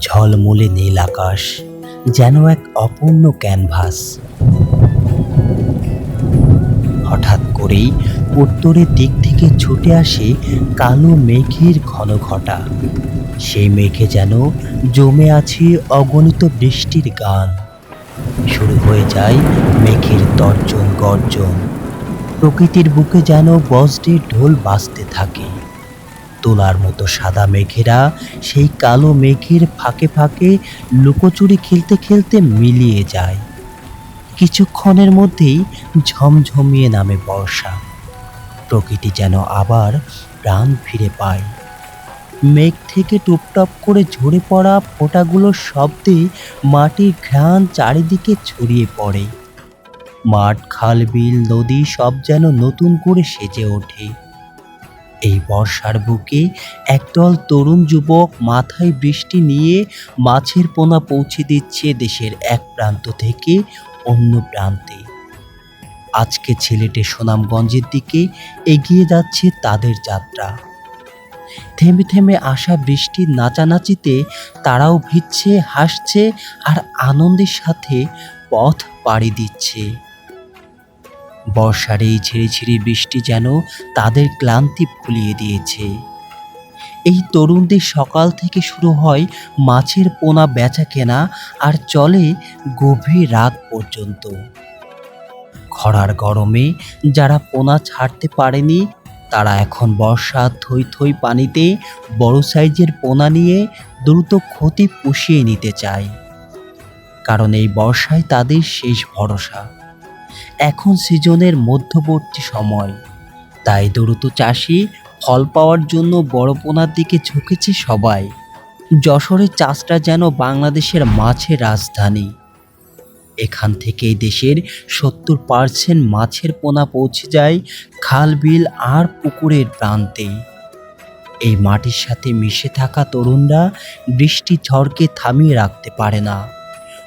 ঝলমলে নীল আকাশ, যেন এক অপূর্ণ ক্যানভাস। হঠাৎ করেই উত্তরের দিক থেকে ছুটে আসে কালো মেঘের ঘন ঘটা সেই মেঘে যেন জমে আছে অগণিত বৃষ্টির গান। শুরু হয়ে যায় মেঘের তর্জন গর্জন প্রকৃতির বুকে যেন বজ্রের ঢোল বাজতে থাকে। তোলার মতো সাদা মেঘেরা সেই কালো মেঘের ফাঁকে ফাঁকে লুকোচুরি খেলতে খেলতে মিলিয়ে যায়। কিছুক্ষণের মধ্যেই ঝমঝমিয়ে নামে বর্ষা। প্রকৃতি যেন আবার প্রাণ ফিরে পায়। মেঘ থেকে টুপটপ করে ঝরে পড়া ফোঁটাগুলোর শব্দে মাটির ঘ্রাণ চারিদিকে ছড়িয়ে পড়ে। মাঠ, খাল, বিল, নদী সব যেন নতুন করে সেজে ওঠে। এই বর্ষার বুকে একদল তরুণ যুবক মাথায় বৃষ্টি নিয়ে মাছের পোনা পৌঁছে দিচ্ছে দেশের এক প্রান্ত থেকে অন্য প্রান্তে। আজকে ছেলেটে সুনামগঞ্জের দিকে এগিয়ে যাচ্ছে তাদের যাত্রা। থেমে থেমে আসা বৃষ্টির নাচানাচিতে তারাও ভিজছে, হাসছে আর আনন্দের সাথে পথ পাড়ি দিচ্ছে। বর্ষার এই ঝিরিঝিরি বৃষ্টি যেন তাদের ক্লান্তি ভুলিয়ে দিয়েছে। এই তরুণদের সকাল থেকে শুরু হয় মাছের পোনা বেচা কেনা আর চলে গভীর রাত পর্যন্ত। খরার গরমে যারা পোনা ছাড়তে পারেনি, তারা এখন বর্ষা থই থই পানিতে বড় সাইজের পোনা নিয়ে দ্রুত ক্ষতি পুষিয়ে নিতে চায়। কারণ এই বর্ষায় তাদের শেষ ভরসা। এখন সিজনের মধ্যবর্তী সময়। তাই দ্রুত চাষি ফল পাওয়ার জন্য বড় পোনার দিকে ঝুঁকেছে সবাই। যশোরের চাষটা যেন বাংলাদেশের মাছের রাজধানী। এখান থেকেই দেশের সত্তর পার্সেন্ট মাছের পোনা পৌঁছে যায় খাল, বিল আর পুকুরের প্রান্তে। এই মাটির সাথে মিশে থাকা তরুণরা বৃষ্টি ঝড়কে থামিয়ে রাখতে পারে না।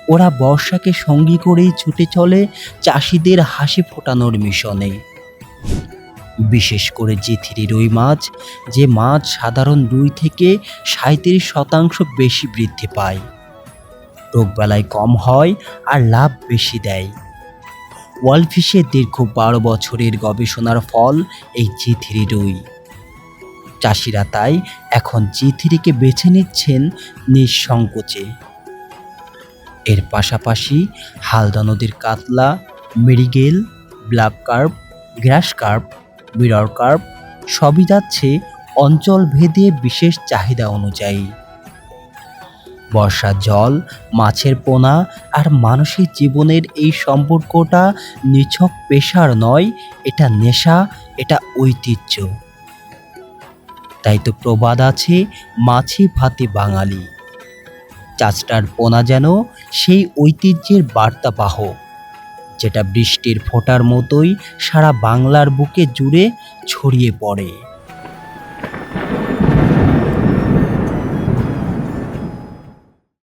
ওরা বর্ষাকে সঙ্গী করেই ছুটে চলে চাষিদের হাসি ফোটানোর মিশনে। বিশেষ করে জিথিরি রুই মাছ, যে মাছ সাধারণ দুই থেকে সাঁত্রিশ শতাংশ বেশি বৃদ্ধি পায়। রোগবেলায় কম হয় আর লাভ বেশি দেয়। ওয়ালফিশের দীর্ঘ বারো বছরের গবেষণার ফল এই জিথিরি রুই চাষিরা তাই এখন জিথিরিকে বেছে নিচ্ছেন নিঃসংকোচে। এর পাশাপাশি হালদা নদীর কাতলা, মেরিগেল black carp, grass carp, mirror carp সবই যাচ্ছে অঞ্চল ভেদে বিশেষ চাহিদা অনুযায়ী। বর্ষার জল, মাছের পোনা আর মানুষের জীবনের এই সম্পর্কটা নিছক পেশার নয়, এটা নেশা, এটা ঐতিহ্য। তাই তো প্রবাদ আছে মাছি ভাতে বাঙালি। চাষটার পোনা যেন সেই ঐতিহ্যের বার্তা পাহ, যেটা বৃষ্টির ফোঁটার মতোই সারা বাংলার বুকে জুড়ে ছড়িয়ে পড়ে।